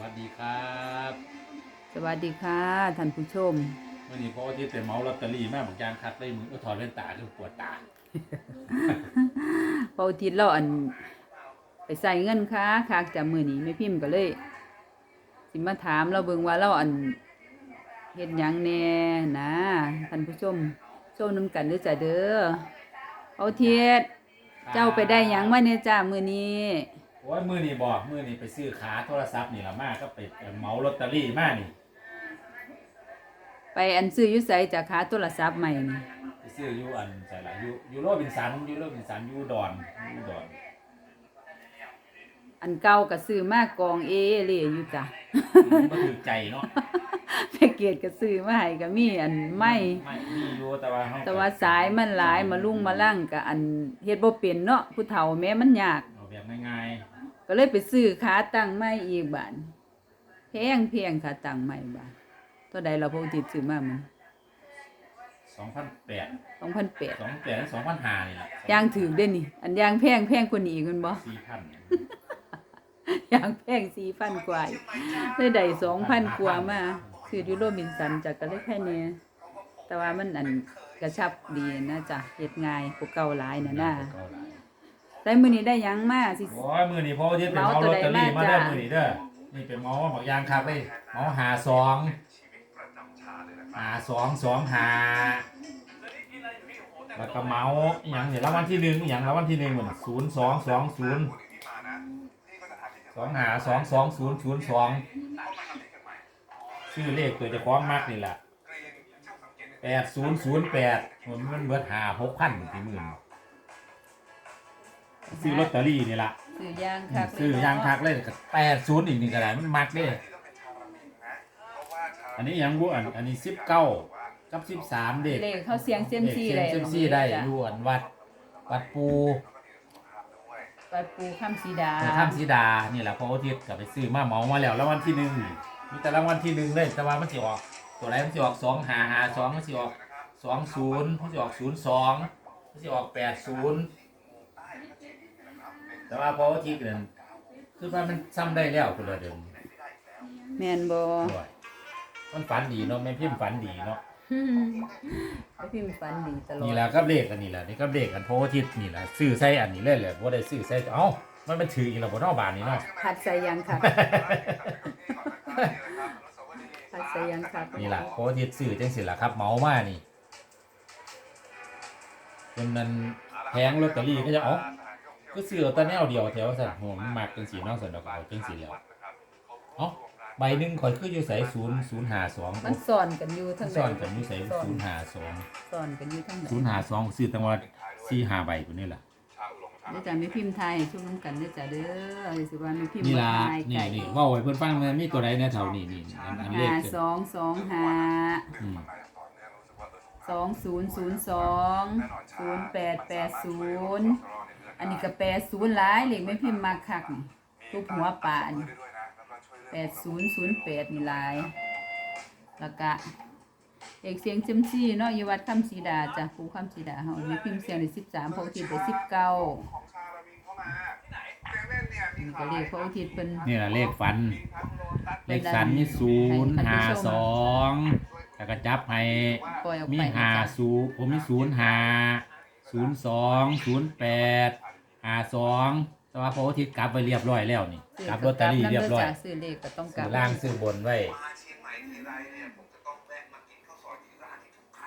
วัสดีครับสวัสดีค่ะท่านผู้ชม เมื่อนี้พ่อที่เป็นเมาลอตเตอรี่แม่บอกยางคัดได้มือก็ถอดแว่นตาจนปวดตาเปาทิตเราอัน ไปใส่เงินค้าคากจากมือนี้ไม่พิมพ์ก็เลย สิมาถามเราเบิ่งว่าเราอันเฮ็ดหยังแน่นะท่านผู้ชมชมน้ำกันเด้อจ้ะเด้อเปาเทียดเจ้าไปได้หยังมาเนี่ยจ้ามือนี้โอ้ยมือนี่บอกมือนี่ไปซื้อขาโทรศัพท์นี่ละมากก็ไปเมาลอตเตอรี่มากนี่ไปอันซื้ออยุใสจากขาโทรศัพท์ใหม่นี่ไปซื้ออยูอันใส่ละอยูอยูโรบินสันอยูโรบินสันอยูดอนอยูดอนอันเก่าก็ซื้อมากกองเอเล่อยู่จ้ะ มันก็ถือใจเนาะแพ็กเกจก็ซื้อมาให้ก็มีอันไม่ ไม่มีอยู่แต่ว่าเฮแต่ว่าสายมันหลายมาลุ่งมาลั่งกับอันเฮ็ดบ่เป็นเนาะผู้เฒ่าแม้มันยาก เอาแบบง่าย ก็เลยไปซื้อขาตั้งใหม่อีกบาดแพงเพียงขาตั้งใหม่บาดเท่าใดเราพกติดซื้อมามันๆสองพันแปด2008สองแปดสองพันห้านี่แหละยางถือเด้นี่ อันยางแพงแพงกว่านี้อีกแมันบ่สี่พันยางแพง4,000กว่าอีกได้ได้2,000กว่ามาคืออยู่โรบินสันจากก็เลยแค่นี้แต่ว่ามันอันกระชับดีนะจ๊ะเฮ็ดง่ายกว่าเก่าหลายน่ะนะ แต่มื้อนี้ได้หยังมาสิ โอ้ยมือนี่พ่อที่เป็นเมาลอตเตอรี่มาได้มือนี่เด้อนี่เป็นเมาบอกยางคักเลยเมาหาสองหาสองสองหาแล้วก็เมาอหย่างเนี่ยรางวัลที่หนึ่งอหย่างรางวัลที่หนึ่งเหมือนศูนย์สองสองศูนย์สองหาสองสองศูนย์ศูนย์สองชื่อเลขตัวเจะคล้าของมากนี่แหละแปดศูนย์ศูนย์แปดมันมันเบิดหาหกพันกี่หมื่น ซื้อลอตเตอรี่นี่ละซื้อยางคักซื้อยางคักเลยก็แปดศูนย์อีกนี่ก็ได้มันมักเด้อันนี้ยังรู้อันอันนี้สิบเก้ากับสิบสามเด็กเลขเขาเสียงเซียมซีเด็ได้กเซยมซี่ได้อยู่อันวัดวัดปูปัดปูข้ามสีดาในถ้ำสีดานี่แหละพออาทิตย์ก็ไปซื้อมาเหมามาแล้วรางวัลที่หนึ่งมีแต่รางวัลที่หนึ่งเลยแต่ว่ามันสิออกตัวไหนมันสิออกสองหาหาสองมันสิออกสองศูนย์มันสิออกศูนย์สองมันสิออกแปดศูนย์ แต่ว่าพออาทิตย์เนี่ยคือว่ามันซ้ำได้แล้วคนละเดิมแมนบอด้วยมันฝันดีเนาะแม่พิมพ์ฝันดีเนาะแล้วพิมพ์ฟันดีตลอนี่ดแหละกับเลขอันนี้แหละนี่กับเลขอันโพธิ์อาทิตย์นี่แหละซื้อใส่อันนี้เลยแหละว่าได้ซื้อใส่เอ้ามันเป็นถืออีกแล้วบ่เนอกบานนี่เนาะพัดใส่ยังค่ะพัดใส่ยังค่ะนี่แหละโพธิ์อาทิตย์ซื้อจังสิล่ะครับเมามานี่จนมันแพงลอตเตอรี่ก็จะเอ๋อ ก็ซื้อเอาแต่แนวเดียวแถวสั่นโหมันมักจังสีเนอกสันดอกเอาจังสีแล้วเอ้าใบหนึงข่อยคืออยู่ใส่ศูนย์ศูนย์หาสองมันซ่อนกันอยู่ทั้งซ่อนกันอยู่ใส่ซ่อนศูนย์หาสองซ่อนกันอยู่ทั้งไหนศูนย์หาสองซื้อตั้งว่าสี่หาใบคนนี้แหละเดี๋ยวจะไม่พิมพ์ไทยให้ช่วยน้ำกันเดี๋ยวจะเด้อสิว่าไม่พิมพ์นี่ล่ะไทยนี่ไก่นี่เว่าไว้เพิ่นฟังมันมีตัวใดแน่เท่านี่นี่อันอันเลขห้าเกิดสองสองห้าอืมสองศูนย์ศูนย์สองศูนย์แปดแปดศูนย์ อันนี้ก็แปดศูนย์หลายเลขไม่พิมพ์มาคักนี่ทุบหัวป่านี่แปดศูนย์ศูนย์แปดนี่หลายแล้วก็เอกเสียงจิมซี่เนาะอยู่วัดคำศรีดาจ้ะครูคำศรีดาเฮามีพิมพ์เสียงได้สิบสามพระอุทิศได้สิบเก้านี่ก็เรียกพระอุทิศเป็นนี่แหละเลขฟัน เลขสันมีศูนย์หาสองแล้วก็จับให้ปล่อยออกมีไปหาศูนย์ผมมีศูนย์หาศูนย์สองศูนย์แปด หาสองแต่ว่าพระอาทิตย์กลับไปเรียบร้อยแล้วนี่กลับลอตเตอรี่เรียบร้อยซื้อเลขก็ต้องกซื้ลัอบล่างซื้อบนไว้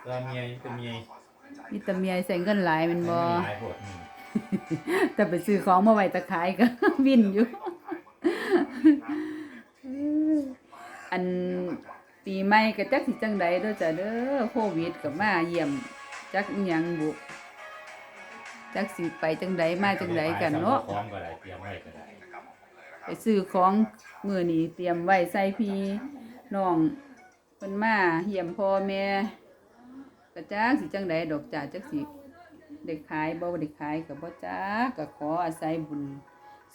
ตัวเมียตัวเมียมีแต่เมียใส่เงินหลายแมันบ่มีหลายพวกนี่แต่ไปซื้อของมาไว้ตะขายก็วินอยู่ อันปีใหม่ก็จักสิจังใดเด้อจ้ะเด้อโควิดก็มาเยี่ยมจักอิหยังบุ จักสิไปจังใดมาจังใดกันเนาะพร้อมก็ได้เตรียมไว้ก็ได้ไปซื้อของมื้อนี้เตรียมไว้ใส่พี่น้องเพิ่นมาเยี่ยมพ่อแม่ก็จักสิจังใดดอกจ้ะจักสิได้ขายบ่ได้ขายก็บ่จักก็ขออาศัยบุญ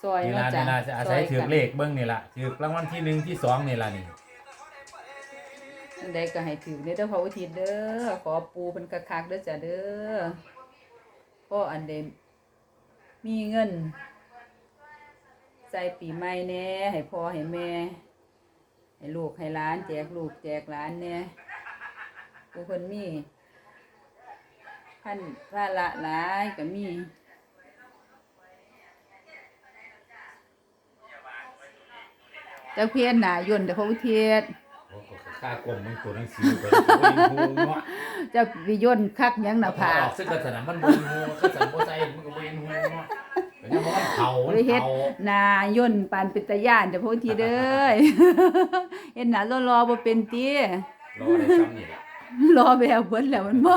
ซอยนี่เนาะล่ะจ้ะนี่ล่ะจะอาศัยซถือกันเลขเบิ้งนี่ล่ะถือรางวัลที่หนึ่งที่สองนี่ล่ะนี่อันใดก็ให้ถือเด้อพระอุทิศเด้อขอปูเพิ่นคักๆเด้อจ้ะเด้อ พ่ออันใดมมีเงิน ใส่ปีใหม่แน่ให้พ่อให้แม่ ให้ลูกให้หลาน แจกลูกแจกหลานเนี่ยผู้คนมีพันพระละหลายก็มีเจ้าเพียนหนายนเดี๋ยวพระอุเทศ โอ้โหค่ากลมมันตัวหนังสือไปแล้วบ่มีหูเนาะเจ้าวิยนคักหยังหน้าผาออกซึ่งกระสนามมันบ่มีหูกระสันบ่ใส่มันก็บ่มีหูเนาะเป็นยังบ่มันเผามันเลยเฮ็ดเผานายนปานเป็นตาย่านเดี๋ยวพระอุเทศเด้ยเฮ็ดหน้ารอๆบ่เป็นติ รอได้ซ้ำนี่แหละรอแบบเบิดแล้วมันบ่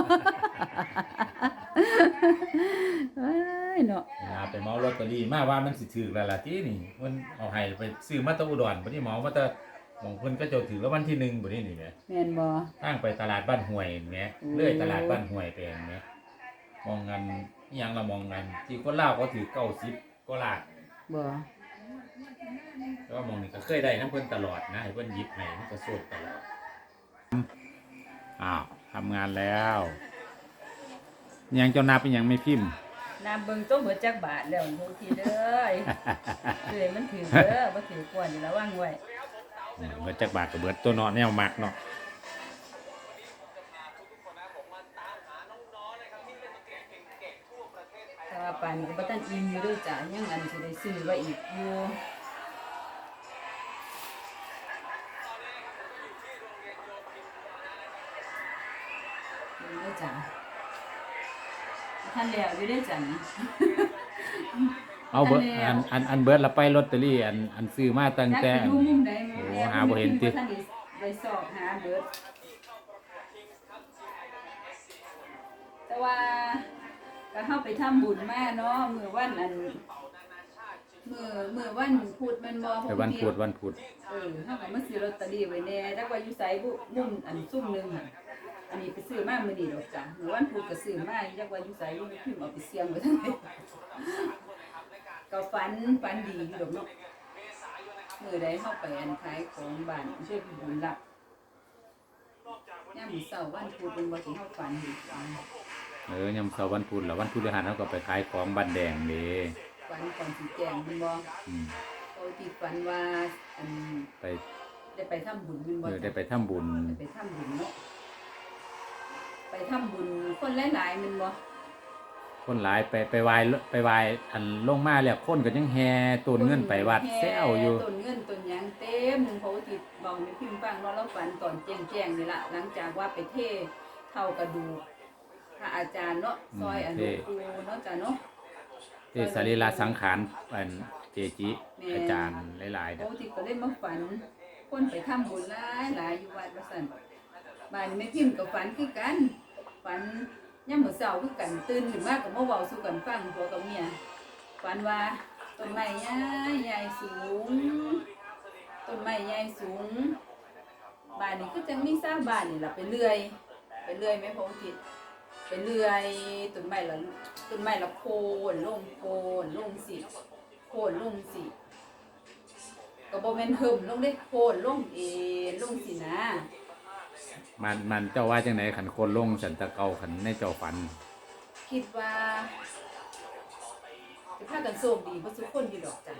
เอ้ยเนาะนะไปเมาลอตเตอรี่มาว่ามันสิถือแล้วล่ะที่นี่มันเอาให้ไปซื้อมาแตะอุดรบ่นี่เมามาแต่ หมองเพิ่นก็เจ้าถือแล้ววันที่หนึ่งบ่นี่นี่แหมแม่นบ่ทางไปตลาดบ้านห้วยนี่แหมโอ้เลื่อยตลาดบ้านห้วยไปนี่แหมมองกันอิหยังละมองกันที่คนลาวก็ถือ90ก็ลาดบ่แต่ว่ามองนี่ก็เคยได้นํเพิ่นตลอดนะให้เพิ่นหยิบให้มันก็โซดตลอดอ้าวทำงานแล้วยังเจ้านับเป็นหยังไม่พิมพ์ น้ำเบิ่งตัวเบิดจักบาทแล้วพระอุเทศเด้ยเอ้ยมันถือเด้อบ่ถือกวนนี่ระวังไว้ เบิดจักบาทกับเบิดตัวเนาะแนวมักเนาะแต่ว่าปานก็บ่ทันอิ่มอยู่ด้วยจ้ะยังอันสิได้ซื้อไว้อีกอยู่ด้อจ้ะท่านแล้วอยู่ด้อจ้ะนี่ เอาเบิดอัอันนแล้วอันอันเบิดละไปลอตเตอรี่อันอันซื้อมาตั้งจักแต่ไปดูมุมใดมุมโอ้แอบหาบ่เห็นติท่านได้ได้สอบหาเบิดแต่ว่าก็เข้าไปทำบุญมาเนาะมื้อวันอันมื้อมื้อวันพุธแม่นบ่ไปวันพุธวันพุธเออเฮาก็มาซื้อลอตเตอรี่ไว้แน่จักว่าอยู่ไสบุมุมอันซุ่มหนึงอะอันนี้ไปซื้อมามื้อนี้ดอกจ้ะมื้อวันพุธก็ซื้อมาจักว่าอยู่ไสอยู่พิมพ์เอาไปเสี่ยงไว้ทั้งนั้น ก็ฝันฝันดีอยู่ดอกเนาะมื้อใดเฮาไปอันขายของบ้านช่วยพี่บุญรับยามมื้อเช้าวันพุธเป็นบ่สิเฮาฝันดีจ้ะเออยามเสาร์วันพุธแล้ววันพฤหัสเขาก็ไปขายของบ้านแดงเด้ฝันก่อนสิแจ้งแม่นบ่อืมเขาที่ฝันว่าอันไปได้ไปทำบุญแม่นบ่เออได้ไปทำบุญ ได้ไปทำบุญเนาะไปทำบุญคนหลายๆแม่นบ่ คนหลายไปไปไหว้ไปไหว้อันลงมาแล้วคนก็ยังแห่ต้นเงินไปวัดแซวอยู่ต้นเงินต้นหยังเต็มหนึงเขาติดเบาในพิมพ์ฟังเนาะเราฝันตอนแจ้งๆนี่ล่ะหลังจากว่าไปเทเท่ากระดูกพระอาจารย์เนาะซอยอันหลวงปู่เนาะจ้ะเนาะเทศรีระสังขารอันเจจิ แม่อาจารย์หลายๆเขาเด้อติดก็เลยมาฝัน คนไปทำบุญหลายหลายอยู่วัดว่าซั่นบ้านนี้แม่พิมพ์ก็ฝันคือกันฝัน ยามมื้อเช้าคือกันตื่นขึ้นมาก็มาเว้าสู่กันฟังผัวกับเมียฝันว่าต้นไม้ใหญ่ใหญ่สูงต้นไม้ใหญ่สูงบ้านนี้ก็จังมีสร้างบ้านนี่ล่ะไปเรื่อย ไปเรื่อยแม่พระอุทิศไปเรื่อยต้นไม้ละต้นไม้ละโคนลงโคนลงสิโคนลงสิก็บ่แม่นหึมลงเด้โคนลงเอนลงสินะ มันมันเจ้าว่าจังไหนขันคนลงสันตะเกาขันในเจ้าฝัน คิดว่าจะพากันโชคดีบ่ทุกคนอยู่ดอกจ้ะ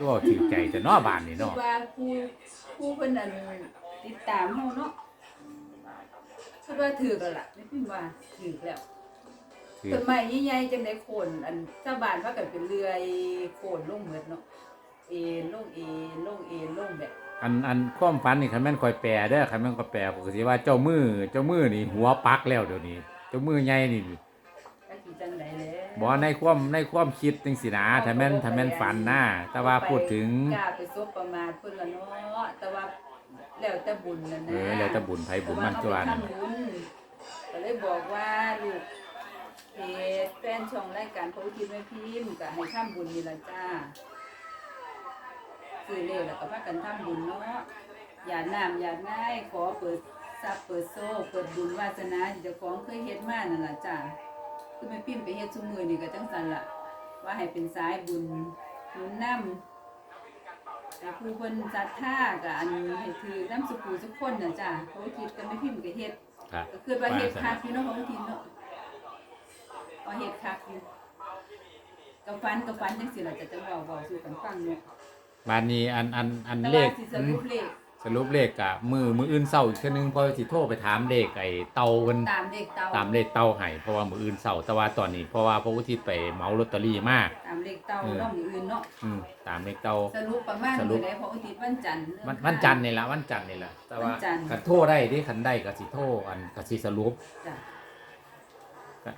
ก็ถือใจจะเนาะบ้านนี่คิดเนาะว่าผู้ผู้เพิ่นอันติดตามเฮาเนาะคิดว่าถือกันล่ะไม่พิมพ์ว่าถือแล้วถือต้นไม้ใหญ่ๆจังได๋โคนอันชาวบ้านพากันเป็นเลื่อยโคนลงหมดเนาะเอ็นลงเอ็นลงเอ็นลงแบบ อันอันความฝันนี่คันแม่นคอยแปลเด้อคันแม่นก็แปลปกติว่าเจ้ามือเจ้ามือนี่หัวปักแล้วเดี๋ยวนี้ เจ้ามือใหญ่นี่จักสิจังได๋แหละบ่ในความในความคิดจังสินะถ้าแม่นถ้าแม่นฝันนะแต่ว่าพูดถึงกล้าไปซบประมาทเพิ่นละเนาะแต่ว่าแล้วแต่บุญนั่นเอนะอแล้วแต่บุญไผบุญมันตัวแต่นั่นว่าเฮาไปทำบุญก็เลยบอกว่าลูกเพจแฟนช่องรายการพระอุทิศแม่พิมพ์ก็ให้ทำบุญนี่ล่ะจ้า ซื้อเลขแล้วก็พากันทำบุญเนาะอย่าน้ำอย่าง่ายขอเปิดทรัพย์เปิดโซ่เปิดบุญวาสนาที่เจ้าของเคยเฮ็ดมานั่นล่ะจ้าคือแม่พิมพ์ไปเฮ็ดซุมื้อนี่ก็จังซั่นล่ะ ว่าให้เป็นสายบุญหนุนนำแต่ผู้เพิ่นศรัทธาก็อันให้ถือน้ำสุขูทุกคนน่ะจ้ะเขาคิดกันไม่พิมพ์ก็เฮ็ดครับก็คือว่าเฮ็ดคักอยู่เนาะของทินเนาะว่าเฮ็ดคักอยู่กับฟันกับฟันจังซี่ล่ะจะจังเว้าเว้าสู่กันฟังเนาะ บ้านนี้อันอันอันแต่เลว่าขสิสรุปเลขสสรุปเลขกะมือมืออื่นเศร้าอีกเทื่อนึงเพอสิโทรไปถามเลขไอ้เตาเพิ่นตามเด็กเตาตามเลขเตาให้เพราะว่ามืออื่นเศร้าแต่ว่าตอนนี้เพราะว่าพระอุทิศไปเหมาลอตเตอรี่มา ตามเด็กเตาเออเนาะมืออื่นเนาะอืมตามเลขเตา สรุปประมาณสรุมื้ปอใดเพราะอุทิศวันจันทร์เริ่ม วันวันจันทร์นี่ละวันจันทร์นี่ละแต่ว่าวันจันทร์คันโทรได้ที่คันได้ก็สิโทรอันก็สิสรุปจ้ะก็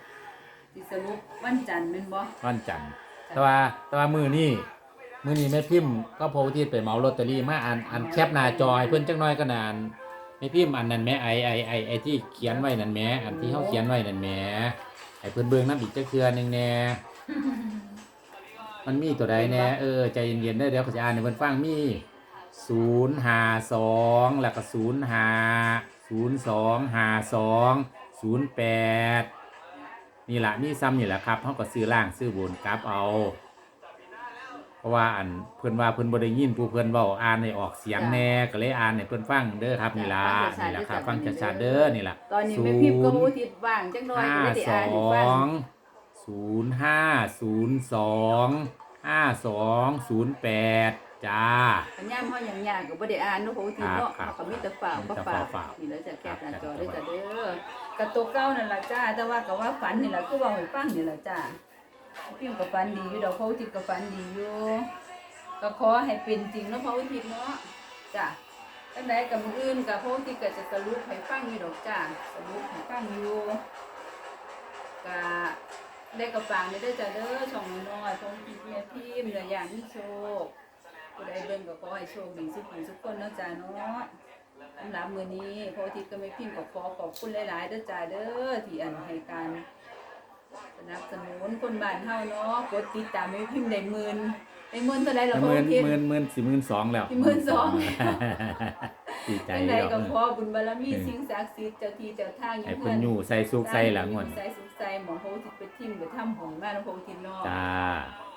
สิสรุปวันจันทร์แม่นบ่วันจันทร์แต่ว่าแต่ว่ามือนี้ มื่อนี้แม่พิมพ์ก็พอทิศไปเหมาลอตเตอรี่มาอันอันแคปหน้าจอให้เพิ่อนจักหน่อยก็นานแม่พิมพ์อันนั้นแม่ไอไอไอไอที่เขียนไว้นั่นแม่อันที่เฮาเขียนไว้นั่นแม่ให้เพิ่อนเบิ่งน้ำอีกจักเทื่อหนึงแน่มันมีตัวใดแน่เออใจเย็นๆได้เดี๋ยวขาจะอ่านให้เพิ่นฟังมีศูนย์ห้าสองแล้วก็ศูนย์ห้าศูนย์สองห้าสองศูนย์แปดนี่แหละมีซ้ำนี่แหละครับเขาก็ซื้อล่างซื้อบนกลับเอา เพราะว่าอันเพิ่นว่าเพิ่นบ่ได้ยินผู้เพิ่นเว้าอ่านให้ออกเสียงแน่ก็เลยอ่านให้เพิ่นฟังเด้อครับนี่ล่ะนี่ล่ะครับฟังชัดๆเด้อนี่ล่ะตอนนี้แม่พิมพ์ก็อุทิศว่างจักหน่อยห้าก็เลยได้สอ่านให้ฟัองงศูนย์ห้าศูนย์สองห้าสองศูนย์แปดจ้าปัญญามเฮาหยังยากก็บ่ได้อ่านเนาะเพราะอุทิศเนาะครับเฮาก็มีแต่ฝากมีก็แต่ฝากฝากนี่แหล้วจะแก้หน้าจอครับด้วยจ้ะเด้อกระตัวเก่านั่นล่ะจ้าแต่ว่าก็ว่าฝันนี่ล่ะคือเว่าให้ฟังนี่ล่ะจ้า พิมพ์ก็ฝันดีอยู่ดอกพระอุทิศก็ฝันดีอยู่ก็ขอให้เป็นจริงเนาะพระอุทิศเนาะจ้ะจังไดกับมืออื่นก็เพระอุทิศก็จะสรุปให้ฟังอยู่ดอกจ้าสรุปให้ฟังอยู่ก็ได้กับฟังได้จ้ะเด้อช่องน้อยๆของพี่แม่พิมพ์เนื้อย่างมีโชคผู้ใดเบิ่งก็ขอให้โชคดีสุขหูสุขคนเนาะจ้าเนาะสำหรับมือนี้พระอาทิตย์ก็ไม่พิมพ์ก็ขอขอบคุณหลายๆเด้อจ้าเด้อที่อันให้การ สนับสนุนคนบ้านเฮาเนาะกดติดตามไม่พิมพ์ได้หมื่นได้หมื่นเท่าใดล่ะพระหมื่นอาทิตย์หมื่นหมื่นสี่หมื่นสองแล้วสี่หมื่นสอง ดีใจจังใดแล้วก็ขอบุญบารมีสิ่งศักดิ์สิทธิ์เจ้าที่เจ้าทางอยู่ให้เฮืเพิ่นอยู่ใส่ซุกใส่หลังหมดใส่สุขใส่หมองพระอาทิตย์ไปทิ่มไปทำของแม่น้องพระอาทิตย์เนาะ จ้า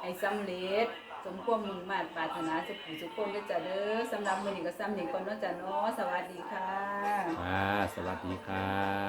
ให้สำเร็จสมความมุ่งมั่นปรารถนาสุขสุขคนด้วยจ้ะเด้อสำหรับมื้อนี้ก็ซ้ำนี้ก่อนเนาะจ้ะเนาะสวัสดีค่ะอ่าสวัสดีครับ